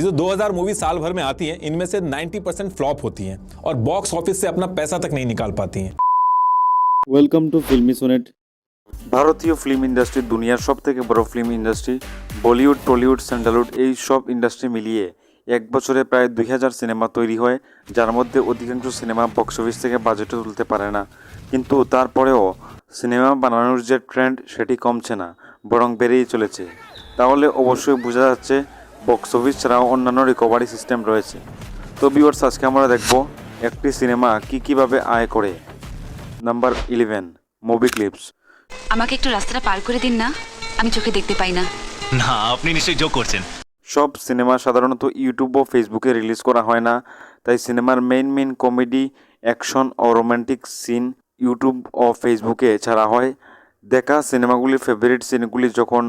ये जो 2000 मूवी साल भर में आती हैं इनमें से 90 परसेंट फ्लॉप होती हैं और बॉक्स ऑफिस से अपना पैसा तक नहीं निकाल पाती हैं ওয়েলকাম টু ফিল্মি সোনেট ভারতীয় ফিল্ম ইন্ডাস্ট্রি দুনিয়ার সব থেকে বড় film industry Bollywood Tollywood Sandalwood এই সব ইন্ডাস্ট্রি মিলিয়ে এক বছরে প্রায় দুই হাজার সিনেমা তৈরি হয় যার মধ্যে অধিকাংশ সিনেমা বক্স অফিস থেকে বাজেটে তুলতে পারে না কিন্তু তারপরেও সিনেমা বানানোর যে ট্রেন্ড সেটি কমছে না বরং বেড়েই চলেছে তাহলে অবশ্যই বোঝা যাচ্ছে বক্স অফিস ছাড়াও অন্যান্য রিকভারি সিস্টেম রয়েছে। তো ভিউয়ার্স আজকে আমরা দেখব একটি সিনেমা কী কীভাবে আয় করে। নাম্বার ইলেভেন মুভি ক্লিপস আমাকে একটু রাস্তাটা পার করে দিন না আমি চোখে দেখতে পাই না। না আপনি নিশ্চয়ই যোগ করছেন। সব সিনেমা সাধারণত ইউটিউব ও ফেসবুকে রিলিজ করা হয় না। তাই সিনেমার মেইন মেইন কমেডি অ্যাকশন ও রোমান্টিক সিন ইউটিউব ও ফেসবুকে ছাড়া হয়। দেখা সিনেমাগুলির ফেভারিট সিনগুলি যখন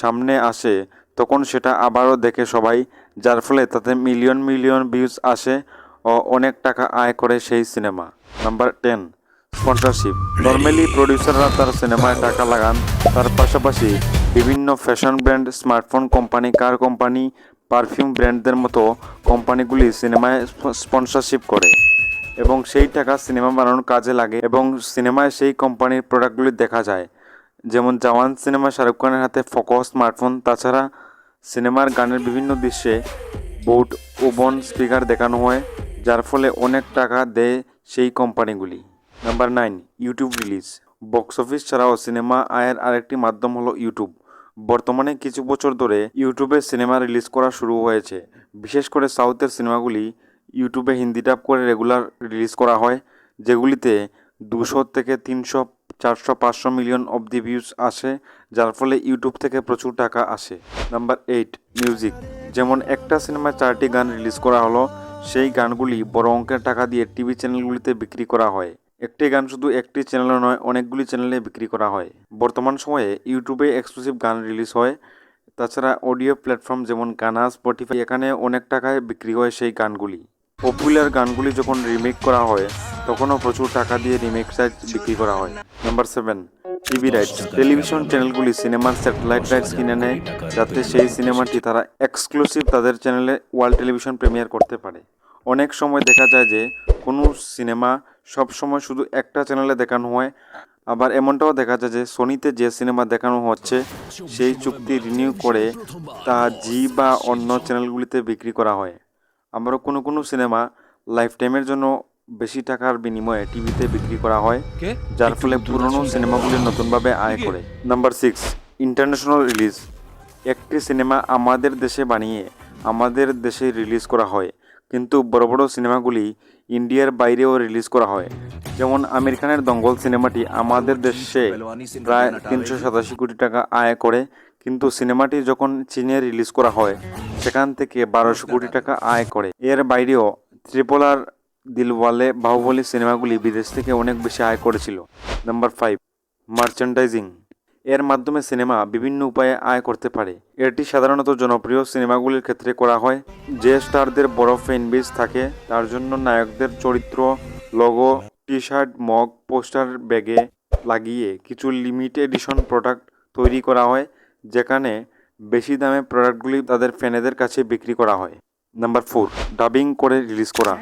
সামনে আসে তখন সেটা আবারও দেখে সবাই, যার ফলে তাতে মিলিয়ন মিলিয়ন ভিউজ আসে ও অনেক টাকা আয় করে সেই cinema. Number ten sponsorship normally প্রডিউসাররা তার সিনেমায় টাকা লাগান, তার পাশাপাশি বিভিন্ন fashion brand smartphone company car company perfume ব্র্যান্ডদের মতো কোম্পানিগুলি সিনেমায় স্পন্সরশিপ করে এবং সেই টাকা সিনেমা বানানোর কাজে লাগে এবং সিনেমায় সেই কোম্পানির প্রোডাক্টগুলি দেখা যায়। যেমন জওয়ান সিনেমা শাহরুখ খানের হাতে ফোকো স্মার্টফোন তাছাড়া সিনেমার গানের বিভিন্ন দৃশ্যে বোট ওবন স্পিকার দেখানো হয়, যার ফলে অনেক টাকা দেয় সেই কোম্পানিগুলি। Number nine, YouTube release. Box office ছাড়াও সিনেমা আয়ের আরেকটি মাধ্যম হলো ইউটিউব। বর্তমানে কিছু বছর ধরে ইউটিউবে সিনেমা রিলিজ করা শুরু হয়েছে। বিশেষ করে সাউথের সিনেমাগুলি ইউটিউবে হিন্দি ডাব করে রেগুলার রিলিজ করা হয়, যেগুলিতে দুশো থেকে তিনশো চারশো পাঁচশো মিলিয়ন অবধি ভিউজ আসে, যার ফলে ইউটিউব থেকে প্রচুর টাকা আসে। নাম্বার এইট মিউজিক যেমন একটা সিনেমায় চারটি গান রিলিজ করা হলো, সেই গানগুলি বড় অঙ্কের টাকা দিয়ে টিভি চ্যানেলগুলিতে বিক্রি করা হয়। একটি গান শুধু একটি চ্যানেলে নয়, অনেকগুলি চ্যানেলে বিক্রি করা হয়। বর্তমান সময়ে ইউটিউবে এক্সক্লুসিভ গান রিলিজ হয়। তাছাড়া অডিও প্ল্যাটফর্ম যেমন গানা স্পটিফাই এখানে অনেক টাকায় বিক্রি হয় সেই গানগুলি। পপুলার গানগুলি যখন রিমেক করা হয় তখনও প্রচুর টাকা দিয়ে রিমেক সাইজ বিক্রি করা হয়। Number seven, TV rights. Television চ্যানেলগুলি সিনেমার স্যাটেলাইট রাইটস কিনে নেয়, যাতে সেই সিনেমাটি তারা এক্সক্লুসিভ তাদের চ্যানেলে ওয়ার্ল্ড টেলিভিশন প্রিমিয়ার করতে পারে। অনেক সময় দেখা যায় যে, কোনো সিনেমা সব সময় শুধু একটা চ্যানেলে দেখানো হয়, আবার এমনটাও দেখা যায় যে, সোনিতে যে সিনেমা দেখানো হচ্ছে, সেই চুক্তি রিনিউ করে তা জি বা অন্য চ্যানেলগুলিতে বিক্রি করা হয়। আবারও কোনো কোনো সিনেমা লাইফ টাইমের জন্য বেশি টাকার বিনিময়ে টিভিতে বিক্রি করা হয় যার ফলে পুরনো সিনেমাগুলি নতুনভাবে আয় করে। নাম্বার সিক্স ইন্টারন্যাশনাল রিলিজ একটি সিনেমা আমাদের দেশে বানিয়ে আমাদের দেশে রিলিজ করা হয় কিন্তু বড় বড় সিনেমাগুলি ইন্ডিয়ার বাইরেও রিলিজ করা হয়। যেমন আমির খানের দঙ্গল সিনেমাটি আমাদের দেশে প্রায় তিনশো সাতাশি কোটি টাকা আয় করে কিন্তু সিনেমাটি যখন চীনে রিলিজ করা হয় সেখান থেকে বারোশো কোটি টাকা আয় করে। এর বাইরেও ত্রিপোলার দিলওয়ালে বাহুবলী সিনেমাগুলি বিদেশ থেকে অনেক বেশি আয় করেছিল। নাম্বার ফাইভ মার্চেন্ডাইজিং এর মাধ্যমে সিনেমা বিভিন্ন উপায়ে আয় করতে পারে। এটি সাধারণত জনপ্রিয় সিনেমাগুলির ক্ষেত্রে করা হয়, যে স্টারদের বড় ফ্যান বেস থাকে, তার জন্য নায়কদের চরিত্র logo T shirt mug poster ব্যাগে লাগিয়ে কিছু লিমিটেড এডিশন প্রোডাক্ট তৈরি করা হয়, যেখানে বেশি দামে প্রোডাক্টগুলি তাদের ফ্যানেদের কাছে বিক্রি করা হয়। নাম্বার ফোর ডাবিং করে রিলিজ করা।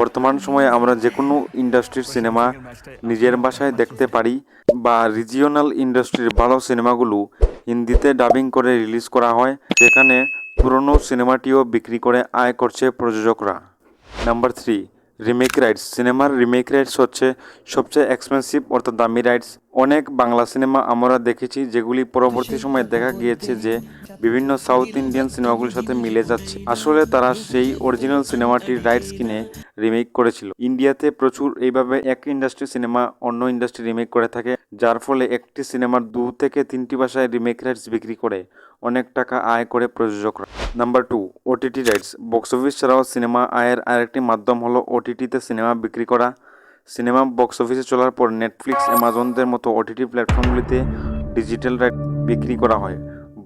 বর্তমান সময়ে আমরা যে কোনো ইন্ডাস্ট্রির সিনেমা নিজের ভাষায় দেখতে পারি বা রিজিওনাল ইন্ডাস্ট্রির ভালো সিনেমাগুলো হিন্দিতে ডাবিং করে রিলিজ করা হয়, যেখানে পুরনো সিনেমাটিও বিক্রি করে আয় করছে প্রযোজকরা। নাম্বার থ্রি রিমেক রাইটস সিনেমার রিমেক রাইটস হচ্ছে সবচেয়ে এক্সপেন্সিভ অর্থাৎ দামি রাইটস অনেক বাংলা সিনেমা আমরা দেখেছি যেগুলি পরবর্তী সময়ে দেখা গিয়েছে যে বিভিন্ন সাউথ ইন্ডিয়ান সিনেমাগুলির সাথে মিলে যাচ্ছে। আসলে তারা সেই অরিজিনাল সিনেমাটির রাইটস কিনে রিমেক করেছিল। ইন্ডিয়াতে প্রচুর এইভাবে এক ইন্ডাস্ট্রি সিনেমা, অন্য ইন্ডাস্ট্রি রিমেক করে থাকে, যার ফলে একটি সিনেমার দু থেকে তিনটি ভাষায় রিমেক রাইটস বিক্রি করে অনেক টাকা আয় করে প্রযোজকরা। Number two OTT rights box office ছাড়াও সিনেমা আয়ের আরেকটি মাধ্যম হলো ওটিটিতে সিনেমা বিক্রি করা। সিনেমা বক্স অফিসে চলার পর নেটফ্লিক্স অ্যামাজনদের মতো ওটিটি প্ল্যাটফর্মগুলিতে ডিজিটাল রাইট বিক্রি করা হয়।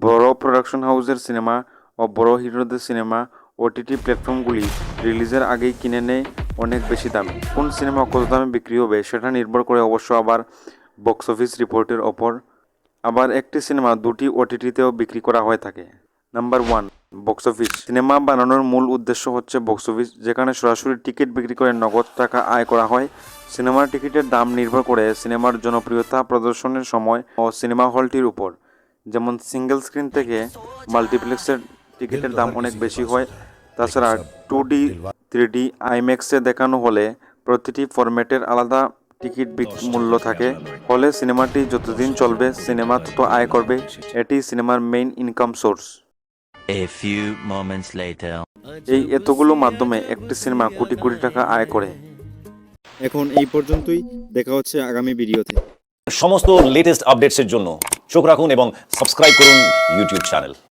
বড় প্রোডাকশন হাউসের সিনেমা ও বড় হিরোদের সিনেমা ওটিটি প্ল্যাটফর্মগুলি রিলিজের আগেই কিনে নেয় অনেক বেশি দামে। কোন সিনেমা কত দামে বিক্রি হবে সেটা নির্ভর করে অবশ্য আবার বক্স অফিস রিপোর্টের ওপর। আবার একটি সিনেমা দুটি ওটিটিতেও বিক্রি করা হয়ে থাকে। Number one box office cinema বানানোর মূল উদ্দেশ্য হচ্ছে বক্স অফিস যেখানে সরাসরি টিকিট বিক্রি করে নগদ টাকা আয় করা হয়। সিনেমার টিকিটের দাম নির্ভর করে সিনেমার জনপ্রিয়তা প্রদর্শনের সময় ও সিনেমা হলটির উপর। যেমন সিঙ্গেল স্ক্রিন থেকে মাল্টিপ্লেক্সের টিকিটের দাম অনেক বেশি হয়। তাছাড়া টু ডি থ্রি ডি আইম্যাক্সে দেখানো হলে প্রতিটি ফরম্যাটের আলাদা টিকিট মূল্য থাকে। ফলে সিনেমাটি যতদিন চলবে সিনেমা তত আয় করবে। এটি সিনেমার main income source A few moments later. এই এতগুলো মাধ্যমে একটি সিনেমা কোটি কোটি টাকা আয় করে। এখন এই পর্যন্তই দেখা হচ্ছে আগামী ভিডিওতে। সমস্ত লেটেস্ট আপডেটসের জন্য চোখ রাখুন এবং সাবস্ক্রাইব করুন ইউটিউব চ্যানেল